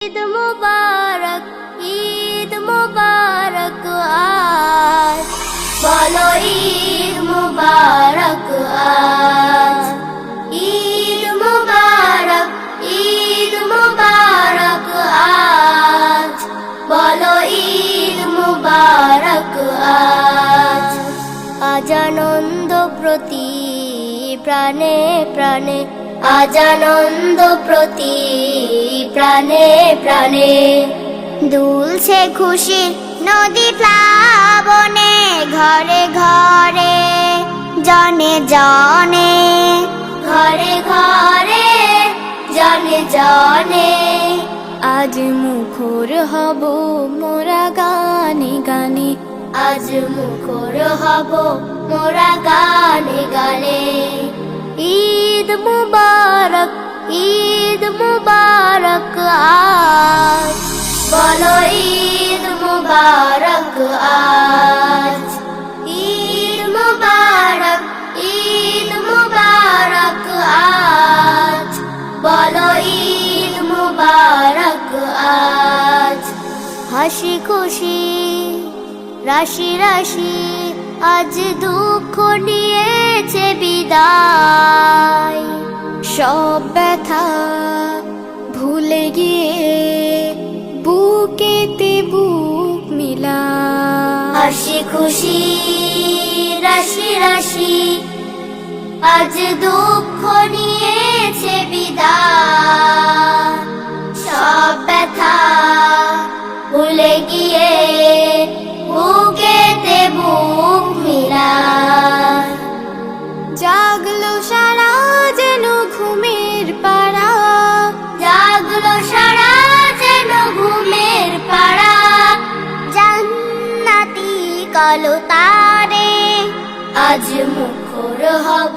ঈদ মুবারক ঈদ মুবারক আজ। বলো ঈদ মুবারক আজ। ঈদ মুবারক ঈদ মুবারক আজ। বলো ঈদ মুবারক আজ। আজ আনন্দ প্রতি প্রাণে প্রাণে আজ আনন্দ প্রতি প্রাণে প্রাণে দুলছে খুশি নদী প্লাবনে ঘরে ঘরে জনে জনে। ঘরে ঘরে জনে জনে। আজ মুখর হব মোরা গানে গানে। আজ মুখর হব মোরা গানে গানে। ঈদ মুবারক ঈদ মুবারক আজ। বলো ঈদ মুবারক আজ। ঈদ মুবারক ঈদ মুবারক আজ। বলো ঈদ মুবারক আজ। হাসি খুশি, রাশি রাশি, আজ দুঃখ নিয়েছে বিদায়। সব ব্যথা ভুলে গিয়ে বুকেতে বুক মিলা। হাসি খুশি, রাশি রাশি, আজ দুঃখ নিয়েছে বিদায় সব ব্যথা ভুলে গিয়ে বুকেতে বুক কালো তারে, আজ মুখর হব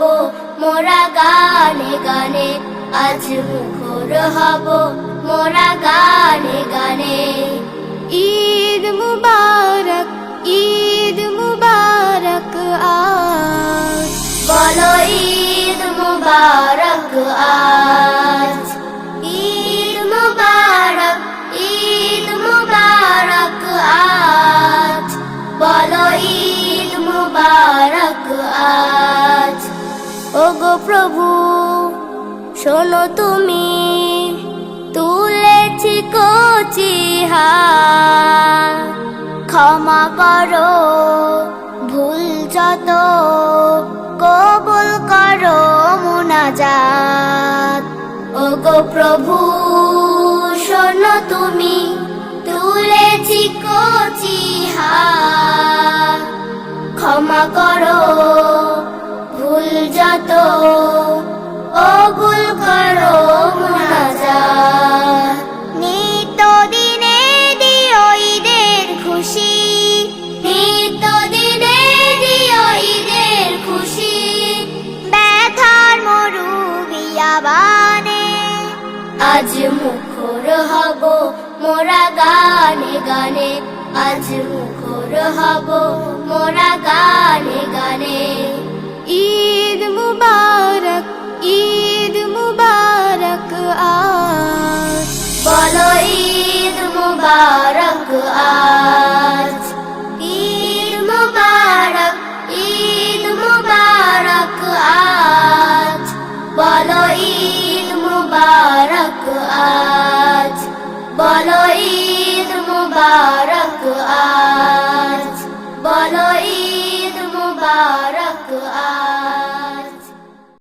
মোরা গানে গানে। আজ মুখর হব মোরা গানে গানে। ঈদ মুবারক আজ। ওগো প্রভু, শোনো তুমি, তুলেছি কচি ক্ষমা করো, ভুল যত, কবুল করো মুনাজাত। ওগো প্রভু, শোনো তুমি, তুলেছি কচি ক্ষমা করো হব মোরা গানে গানে, আজ মুখর হব মোরা গানে গানে। ঈদ মুবারক ঈদ মুবারক আ বলো ঈদ মুবারক আজ। আজ